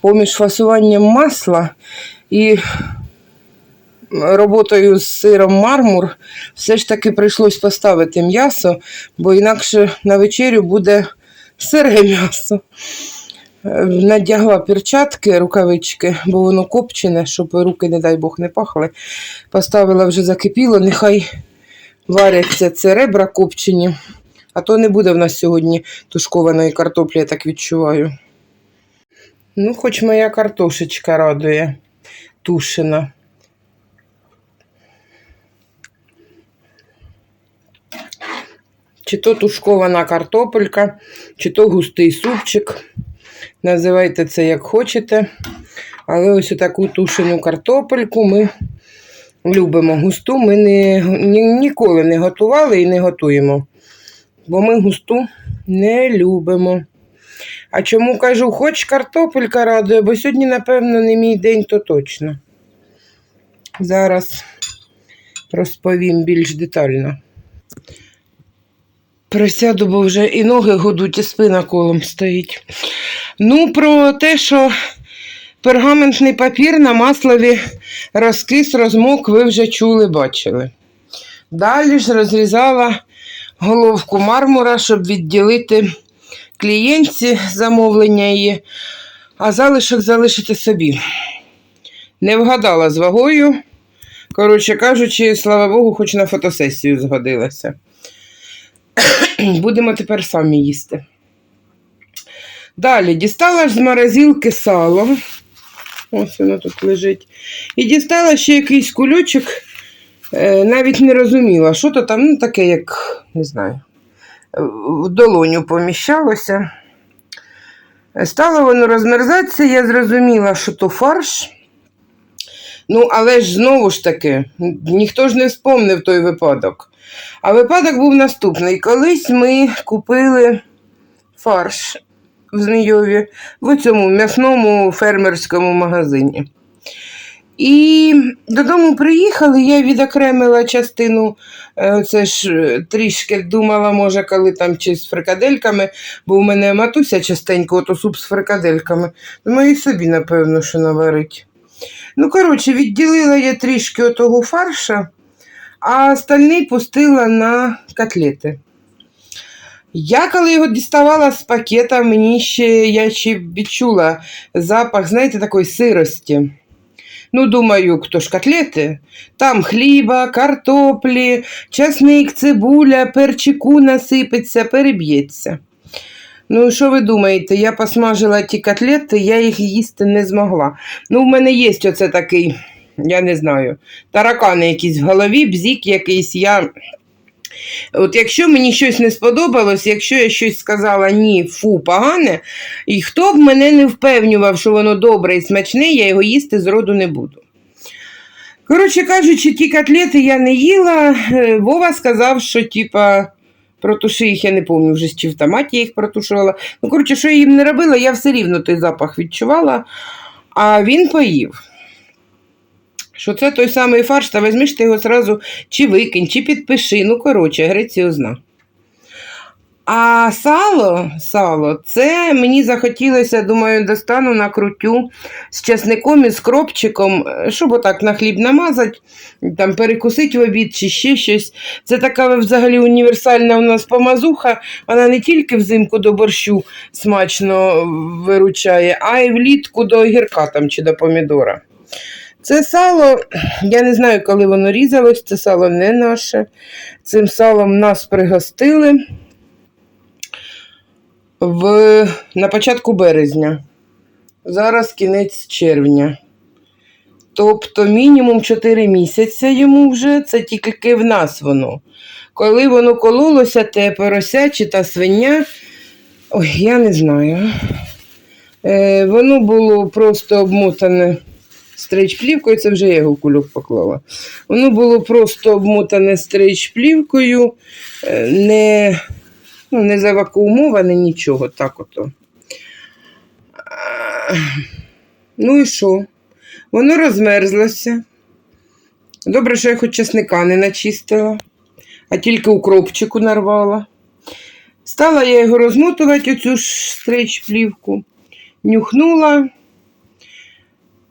Поміж фасуванням масла і роботою з сиром мармур все ж таки прийшлось поставити м'ясо, бо інакше на вечерю буде сире м'ясо. Е, Надягла перчатки, рукавички, бо воно копчене, щоб руки, не дай Бог, не пахли. Поставила вже закипіло, нехай варяться це ребра копчені, а то не буде в нас сьогодні тушкованої картоплі, я так відчуваю. Ну, хоч моя картошечка радує, тушена. Чи то тушкована картопелька, чи то густий супчик. Називайте це як хочете. Але ось таку тушену картопельку ми любимо. Густу ми не, ні, ніколи не готували і не готуємо. Бо ми густу не любимо. А чому кажу, хоч картопелька радує, бо сьогодні, напевно, не мій день, то точно. Зараз розповім більш детально. Присяду, бо вже і ноги гудуть, і спина колом стоїть. Ну, про те, що пергаментний папір на маслові розкис, розмок, ви вже чули, бачили. Далі ж розрізала головку мармура, щоб відділити клієнтці замовлення її, а залишок залишити собі. Не вгадала з вагою. Коротше кажучи, слава Богу, хоч на фотосесію згодилася. Будемо тепер самі їсти. Далі дістала з морозилки сало. Ось воно тут лежить. І дістала ще якийсь кульочок. Е, навіть не розуміла, що то там, ну таке, як, не знаю, в долоню поміщалося. Стало воно розмерзатися, я зрозуміла, що то фарш. Ну, але ж знову ж таки, ніхто ж не вспомнив той випадок. А випадок був наступний. Колись ми купили фарш в Змійові в цьому м'ясному фермерському магазині. І додому приїхали, я відокремила частину, е, це ж е, трішки думала, може, коли там чи з фрикадельками, бо в мене матуся частенько, ото суп з фрикадельками. Думаю, і собі, напевно, що наварить. Ну, коротше, відділила я трішки отого фарша, а остальний пустила на котлети. Я, коли його діставала з пакета, мені ще я ще відчула запах, знаєте, такої сирості. Ну, думаю, хто ж котлети? Там хліба, картоплі, часник, цибуля, перчику насипеться, переб'ється. Ну, що ви думаєте, я посмажила ті котлети, я їх їсти не змогла. Ну, в мене є оце такий, я не знаю, таракани якісь в голові, бзік якийсь. Я... От якщо мені щось не сподобалось, якщо я щось сказала ні, фу, погане, і хто б мене не впевнював, що воно добре і смачне, я його їсти зроду не буду. Коротше кажучи, ті котлети я не їла. Е, Вова сказав, що типа. Протуши їх, я не пам'ятаю вже чи в томаті я їх протушувала. Ну, коротше, що я їм не робила, я все рівно той запах відчувала, а він поїв. Що це той самий фарш, та візьмеш ти його зразу чи викинь, чи підпиши. Ну, коротше, греціозна. А сало, сало, це мені захотілося, думаю, достану накрутю з часником і з кропчиком, е, щоб отак на хліб намазати, там перекусити в обід чи ще щось. Це така взагалі універсальна у нас помазуха. Вона не тільки взимку до борщу смачно виручає, а й влітку до огірка там, чи до помідора. Це сало, я не знаю, коли воно різалось, це сало не наше. Цим салом нас пригостили в, на початку березня. Зараз кінець червня. Тобто мінімум 4 місяці йому вже, це тільки в нас воно. Коли воно кололося, те порося чи та свиня, ой, я не знаю. Е, воно було просто обмотане стрейч-плівкою, це вже я його кульок поклала. Воно було просто обмотане стрейч-плівкою, е, не ну, не завакуумоване нічого, так ото. Ну і що? Воно розмерзлося. Добре, що я хоч чесника не начистила, а тільки укропчику нарвала. Стала я його розмотувати, оцю ж стрейч-плівку, нюхнула.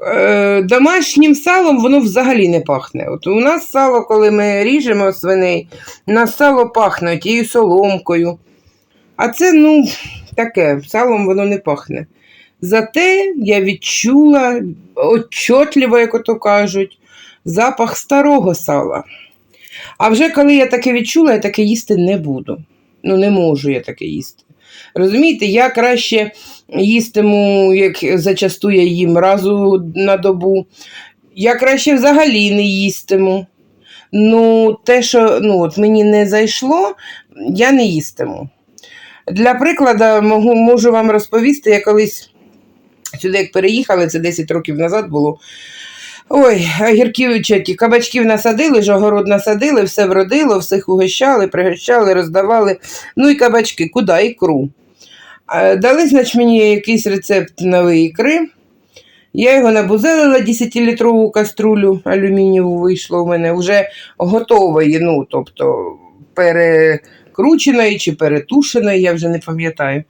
Е, домашнім салом воно взагалі не пахне. От у нас сало, коли ми ріжемо свиней, у нас сало пахне тією соломкою. А це, ну, таке, салом воно не пахне. Зате я відчула отчетливо, як ото кажуть, запах старого сала. А вже коли я таке відчула, я таке їсти не буду. Ну, не можу я таке їсти. Розумієте, я краще їстиму, як зачасту я їм разу на добу. Я краще взагалі не їстиму. Ну, те, що ну, от мені не зайшло, я не їстиму. Для прикладу, можу, можу вам розповісти, я колись сюди, як переїхали, це 10 років назад було. Ой, огірків чи ті кабачків насадили, ж огород насадили, все вродило, всіх угощали, пригощали, роздавали. Ну і кабачки, куди ікру. Дали, значить, мені якийсь рецепт нової ікри. Я його набузелила 10-літрову каструлю алюмінієву вийшло у мене вже готової, ну, тобто перекрученої чи перетушеної, я вже не пам'ятаю.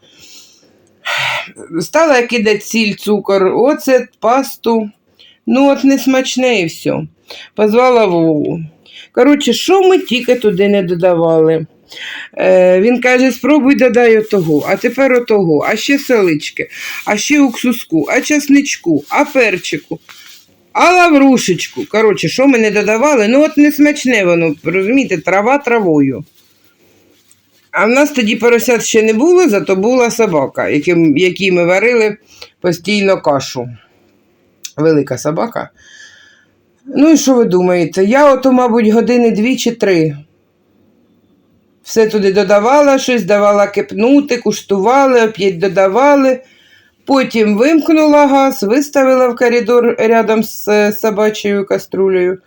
Стала кидати сіль, цукор, оцет, пасту. Ну, от не смачне і все. Позвала Вову. Коротше, що ми тільки туди не додавали. Е, він каже: спробуй додай отого, а тепер отого, а ще селички, а ще уксуску, а часничку, а перчику, а лаврушечку. Коротше, що ми не додавали? Ну, от не смачне воно, розумієте, трава травою. А в нас тоді поросят ще не було, зато була собака, яким, якій ми варили постійно кашу. Велика собака. Ну і що ви думаєте? Я ото, мабуть, години дві чи три. Все туди додавала, щось давала кипнути, куштували, оп'ять додавали. Потім вимкнула газ, виставила в коридор рядом з е, собачою каструлею.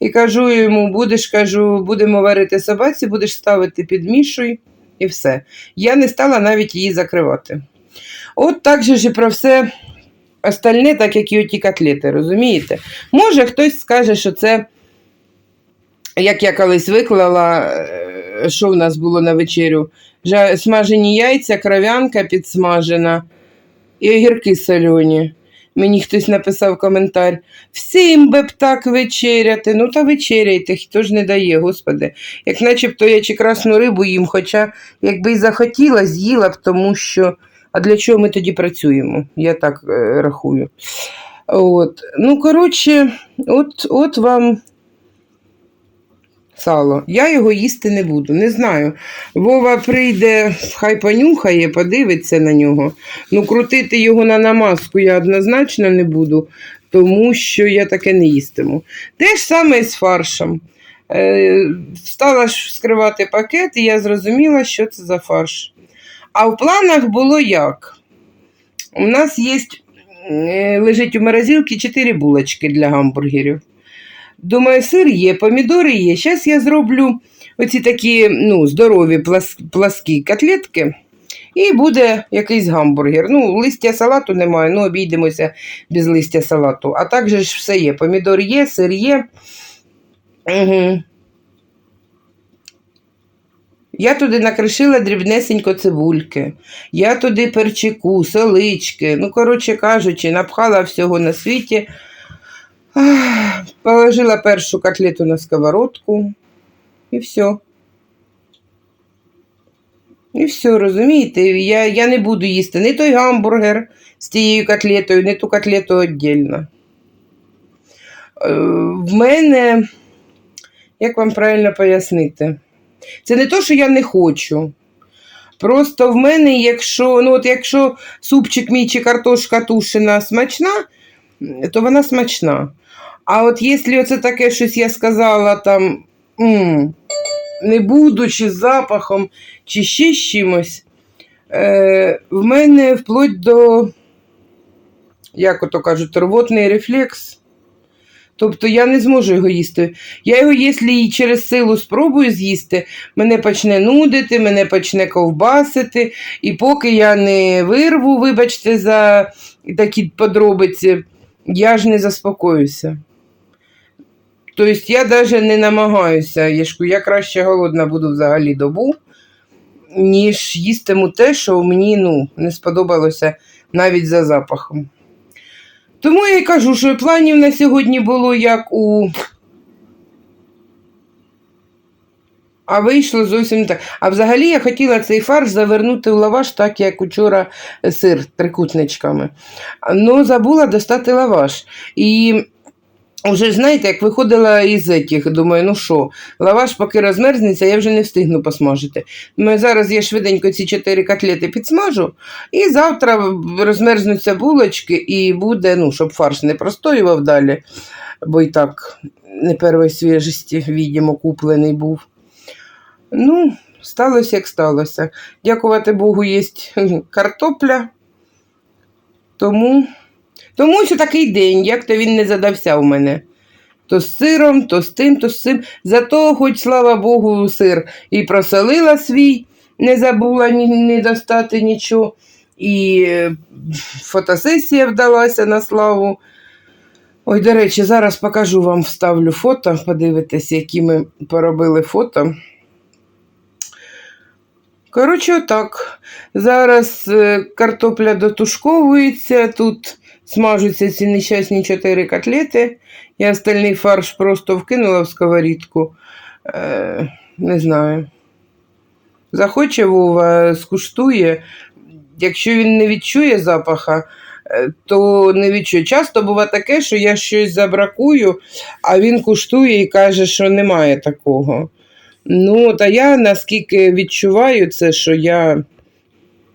І кажу йому, будеш, кажу, будемо варити собаці, будеш ставити під мішою і все. Я не стала навіть її закривати. От так же ж і про все остальне, так як і оті котлети, розумієте? Може, хтось скаже, що це, як я колись виклала, е, що в нас було на вечерю? Смажені яйця, кров'янка підсмажена і огірки солені. Мені хтось написав коментар. Всім би б так вечеряти. Ну та вечеряйте, хто ж не дає, господи. Як начебто я чи красну рибу їм, хоча якби й захотіла, з'їла б, тому що. А для чого ми тоді працюємо? Я так е, рахую. От. Ну, коротше, от, от вам сало. Я його їсти не буду, не знаю. Вова прийде, хай понюхає, подивиться на нього. Ну, крутити його на намазку я однозначно не буду, тому що я таке не їстиму. Те ж саме з фаршем. Е, стала ж вскривати пакет, і я зрозуміла, що це за фарш. А в планах було як? У нас є, е, лежить у морозилці 4 булочки для гамбургерів. Думаю, сир є, помідори є. Зараз я зроблю оці такі ну, здорові плас, пласкі котлетки. І буде якийсь гамбургер. Ну, листя салату немає, ну обійдемося без листя салату. А так же ж все є. Помідор є, сир є. Угу. Я туди накришила дрібнесенько цибульки, я туди перчику, солички, ну, коротше кажучи, напхала всього на світі. Положила першу котлету на сковородку і все. І все, розумієте? Я, я не буду їсти ні той гамбургер з тією котлетою, ні ту котлету віддільно. Е, В мене, як вам правильно пояснити? Це не то, що я не хочу. Просто в мене, якщо, ну от якщо супчик мій чи картошка тушена смачна, то вона смачна. А от якщо оце таке щось я сказала там, м, не буду, чи з запахом, чи ще з чимось, е, в мене вплоть до, як ото кажуть, рвотний рефлекс. Тобто я не зможу його їсти. Я його, якщо і через силу спробую з'їсти, мене почне нудити, мене почне ковбасити, і поки я не вирву, вибачте, за такі подробиці, я ж не заспокоюся. Тобто я навіть не намагаюся, я, я краще голодна буду взагалі добу, ніж їстиму те, що мені ну, не сподобалося навіть за запахом. Тому я й кажу, що планів на сьогодні було як у. А вийшло зовсім так. А взагалі я хотіла цей фарш завернути в лаваш, так як учора сир трикутничками. Ну, забула достати лаваш. І вже ж знаєте, як виходила із этих, думаю, ну що, лаваш поки розмерзнеться, я вже не встигну посмажити. Думаю, зараз я швиденько ці чотири котлети підсмажу, і завтра розмерзнуться булочки, і буде, ну, щоб фарш не простоював далі, бо і так не першої свіжості, відімо, куплений був. Ну, сталося, як сталося. Дякувати Богу, є картопля. Тому, тому ось такий день, як то він не задався у мене. То з сиром, то з тим, то з цим. Зато, хоч, слава Богу, сир і просолила свій, не забула ні, не достати нічого. І е, фотосесія вдалася на славу. Ой, до речі, зараз покажу вам, вставлю фото, подивитесь, які ми поробили фото. Коротше, отак. Зараз е, картопля дотушковується, тут смажуться ці нещасні чотири котлети. Я остальний фарш просто вкинула в сковорідку. Е, не знаю. Захоче Вова, скуштує. Якщо він не відчує запаха, е, то не відчує. Часто буває таке, що я щось забракую, а він куштує і каже, що немає такого. Ну, та я наскільки відчуваю це, що я.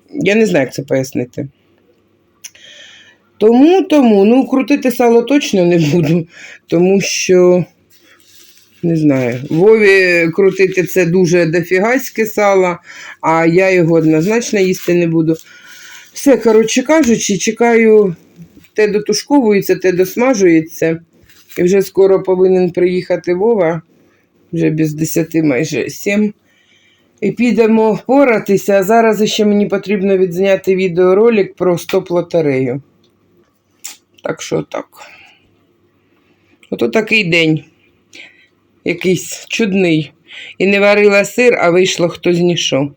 Я не знаю, як це пояснити. Тому, тому, ну, крутити сало точно не буду, тому що, не знаю, Вові крутити це дуже дофігайське сало, а я його однозначно їсти не буду. Все, коротше кажучи, чекаю, те дотушковується, те досмажується. І вже скоро повинен приїхати Вова вже без 10 майже 7. І підемо поратися. А зараз ще мені потрібно відзняти відеоролик про стоп-лотерею. Так що так. Ото такий день. Якийсь чудний. І не варила сир, а вийшло хто знішов.